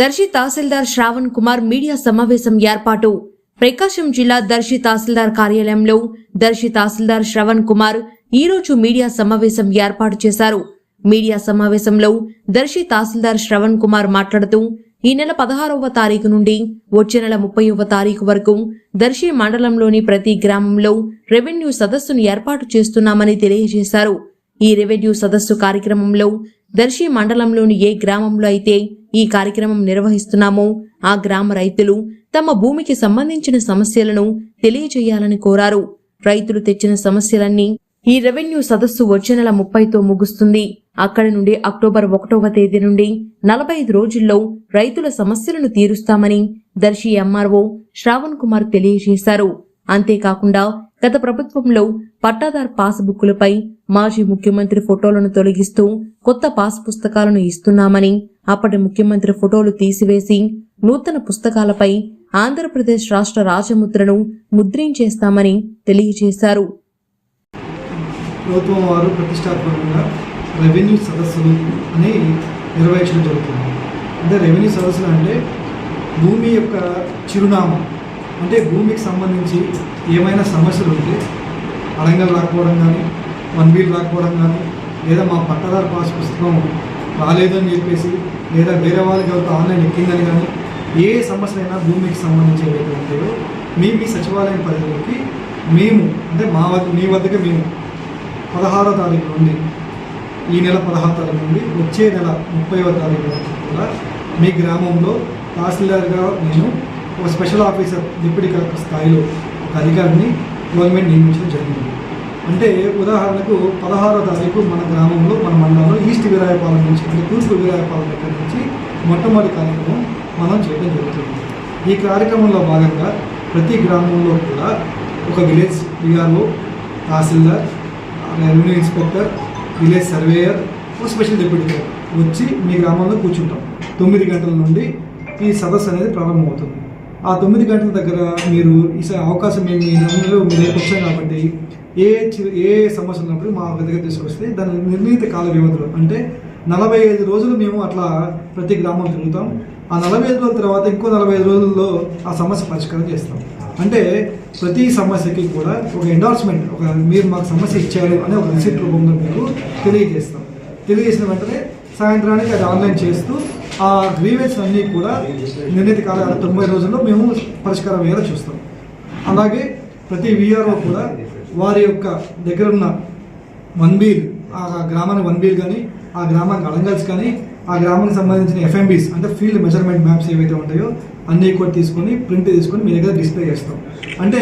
దర్శి తహసీల్దార్ Shravan Kumar media సమావేశం ఏర్పాటు. ప్రకాశం జిల్లా దర్శి తహసీల్దార్ కార్యాలయంలో దర్శి తహసీల్దార్ శ్రవణ్ కుమార్ ఈరోజు మీడియా సమావేశం ఏర్పాటు చేశారు. మీడియా సమావేశంలో దర్శి తహసీల్దార్ శ్రవణ్ కుమార్ మాట్లాడుతూ ఈ నెల పదహారవ తారీఖు నుండి వచ్చే నెల ముప్పైవ తారీఖు వరకు దర్శి మండలంలోని ప్రతి గ్రామంలో రెవెన్యూ సదస్సును ఏర్పాటు చేస్తున్నామని తెలియజేశారు. ఈ రెవెన్యూ సదస్సు కార్యక్రమంలో దర్శి మండలంలోని ఏ గ్రామంలో అయితే ఈ కార్యక్రమం నిర్వహిస్తున్నామో ఆ గ్రామ రైతులు తమ భూమికి సంబంధించిన సమస్యలను తెలియజేయాలని కోరారు. రైతులు తెచ్చిన సమస్యలన్నీ ఈ రెవెన్యూ సదస్సు వచ్చే నెల ముప్పైతో ముగుస్తుంది. అక్కడి నుండి అక్టోబర్ ఒకటవ తేదీ నుండి నలభై ఐదు రోజుల్లో రైతుల సమస్యలను తీరుస్తామని దర్శి ఎంఆర్ఓ శ్రావణ్ కుమార్ తెలియజేశారు. అంతేకాకుండా గత ప్రభుత్వంలో పట్టాదారు పాస్ బుక్కులపై మాజీ ముఖ్యమంత్రి ఫోటోలను తొలగిస్తూ కొత్త పాస్ పుస్తకాలను ఇస్తున్నామని అప్పటి ముఖ్యమంత్రి ఫోటోలు తీసివేసి నూతన పుస్తకాలపై ఆంధ్రప్రదేశ్ రాష్ట్ర రాజముద్రను ముద్రించేస్తామని తెలియజేశారు. ప్రభుత్వం వారు ప్రతిష్టాత్మకంగా రెవెన్యూ సదస్సులు అని నిర్వహించడం జరుగుతుంది. అంటే రెవెన్యూ సదస్సులు అంటే భూమి యొక్క చిరునామా అంటే భూమికి సంబంధించి ఏమైనా సమస్యలు ఉంటే అడంగలు రాకపోవడం కానీ వన్ వీల్ రాకపోవడం కానీ లేదా మా పట్టదారు పాస్ పుస్తకం రాలేదని చెప్పేసి లేదా వేరే వాళ్ళకి ఎవరితో ఆన్లైన్ ఎక్కిందని కానీ ఏ సమస్యలైనా భూమికి సంబంధించి ఏవైతే ఉంటాయో మీ మీ సచివాలయం పరిధిలోకి మేము అంటే మా వద్ద మీ వద్దకు మేము పదహారో తారీఖు నుండి ఈ నెల పదహారు తారీఖు నుండి వచ్చే నెల ముప్పైవ తారీఖు కూడా మీ గ్రామంలో తహసీల్దార్గా నేను ఒక స్పెషల్ ఆఫీసర్ డిప్యూటీ కలెక్టర్ స్థాయిలో ఒక అధికారిని గవర్నమెంట్ నియమించడం జరిగింది. అంటే ఉదాహరణకు పదహారో తారీఖు మన గ్రామంలో మన మండలంలో ఈస్ట్ వీరాయపాలెం నుంచి అంటే తూర్పు వీరాయపాలెం దగ్గర నుంచి మొట్టమొదటి కార్యక్రమం మనం చేయడం జరుగుతుంది. ఈ కార్యక్రమంలో భాగంగా ప్రతి గ్రామంలో కూడా ఒక విలేజ్ విఆర్ఓ తహసీల్దార్ రెవెన్యూ ఇన్స్పెక్టర్ విలేజ్ సర్వేయర్ ఒక స్పెషల్ డిప్యూటీ వచ్చి మీ గ్రామంలో కూర్చుంటాం. తొమ్మిది గంటల నుండి ఈ సదస్సు అనేది ప్రారంభమవుతుంది. ఆ తొమ్మిది గంటల దగ్గర మీరు ఈ అవకాశం మేము మీ అందరూ మీ వచ్చాం కాబట్టి ఏ చి- ఏ సమస్య ఉన్నప్పుడు మా దగ్గర తీసుకొస్తే దాని నిర్ణీత కాల వ్యవధిలో అంటే నలభై ఐదు రోజులు మేము అట్లా ప్రతి గ్రామం తిరుగుతాం. ఆ నలభై ఐదు రోజుల తర్వాత ఇంకో నలభై ఐదు రోజుల్లో ఆ సమస్య పరిష్కారం చేస్తాం. అంటే ప్రతి సమస్యకి కూడా ఒక ఎండార్స్మెంట్ ఒక మీరు మాకు సమస్య ఇచ్చారు అనే ఒక రిసిప్ట్ రూపంలో మీకు తెలియజేస్తాం. తెలియజేసిన వెంటనే సాయంత్రానికి అది ఆన్లైన్ చేస్తూ ఆ గ్రీవెన్స్ అన్నీ కూడా నిర్ణీత కాల తొంభై రోజుల్లో మేము పరిష్కారం అయ్యేలా చూస్తాం. అలాగే ప్రతి వీఆర్ఓ కూడా వారి యొక్క దగ్గర ఉన్న వన్ బీల్ ఆ గ్రామానికి వన్ బీల్ కానీ ఆ గ్రామానికి అడంగల్స్ కానీ ఆ గ్రామానికి సంబంధించిన ఎఫ్ఎంబీస్ అంటే ఫీల్డ్ మెజర్మెంట్ మ్యాప్స్ ఏవైతే ఉంటాయో అన్నీ కూడా తీసుకొని ప్రింట్ తీసుకొని మీ దగ్గర డిస్ప్లే చేస్తాం. అంటే